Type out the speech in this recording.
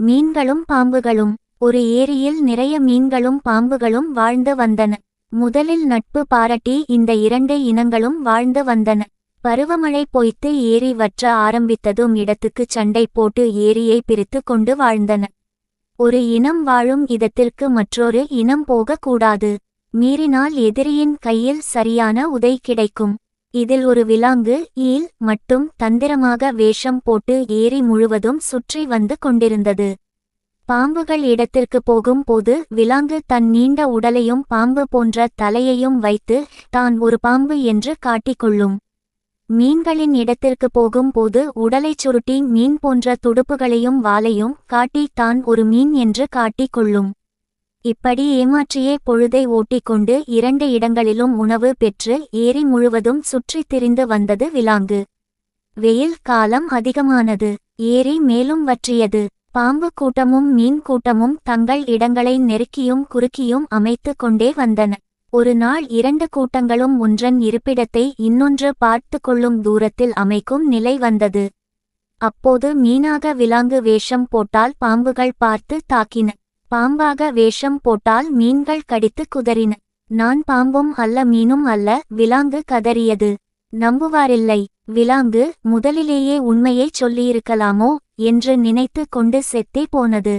மீன்களும் பாம்புகளும். ஒரு ஏரியில் நிறைய மீன்களும் பாம்புகளும் வாழ்ந்து வந்தன. முதலில் நட்பு பாராட்டி இந்த இரண்டு இனங்களும் வாழ்ந்து வந்தன. பருவமழை பொய்த்து ஏரி வற்ற ஆரம்பித்ததும் இடத்துக்கு சண்டை போட்டு ஏரியை பிரித்து கொண்டு வாழ்ந்தன. ஒரு இனம் வாழும் இதத்திற்கு மற்றொரு இனம் போகக்கூடாது. மீறினால் எதிரியின் கையில் சரியான உதை கிடைக்கும். இதில் ஒரு விலாங்கு ஈல் மட்டும் தந்திரமாக வேஷம் போட்டு ஏரி முழுவதும் சுற்றி வந்து கொண்டிருந்தது. பாம்புகள் இடத்திற்கு போகும் போது விலாங்கு தன் நீண்ட உடலையும் பாம்பு போன்ற தலையையும் வைத்து தான் ஒரு பாம்பு என்று காட்டிக்கொள்ளும். மீன்களின் இடத்திற்கு போகும்போது உடலைச் சுருட்டி மீன் போன்ற துடுப்புகளையும் வாலையும் காட்டி தான் ஒரு மீன் என்று காட்டிக்கொள்ளும். இப்படி ஏமாற்றியே பொழுதை ஓட்டிக்கொண்டு இரண்டு இடங்களிலும் உணவு பெற்று ஏரி முழுவதும் சுற்றித் திரிந்து வந்தது விலாங்கு. வெயில் காலம் அதிகமானது ஏரி மேலும் வற்றியது. பாம்பு கூட்டமும் மீன் கூட்டமும் தங்கள் இடங்களை நெருக்கியும் குறுக்கியும் அமைத்து கொண்டே வந்தன. ஒரு நாள் இரண்டு கூட்டங்களும் ஒன்றன் இருப்பிடத்தை இன்னொன்று பார்த்து கொள்ளும் தூரத்தில் அமைக்கும் நிலை வந்தது. அப்போது மீனாக விலாங்கு வேஷம் போட்டால் பாம்புகள் பார்த்து தாக்கின. பாம்பாக வேஷம் போட்டால் மீன்கள் கடித்து குதறின. நான் பாம்பும் அல்ல மீனும் அல்ல விலாங்கு கதறியது. நம்புவாரில்லை விலாங்கு முதலிலேயே உண்மையைச் சொல்லியிருக்கலாமோ என்று நினைத்து கொண்டு செத்தே போனது.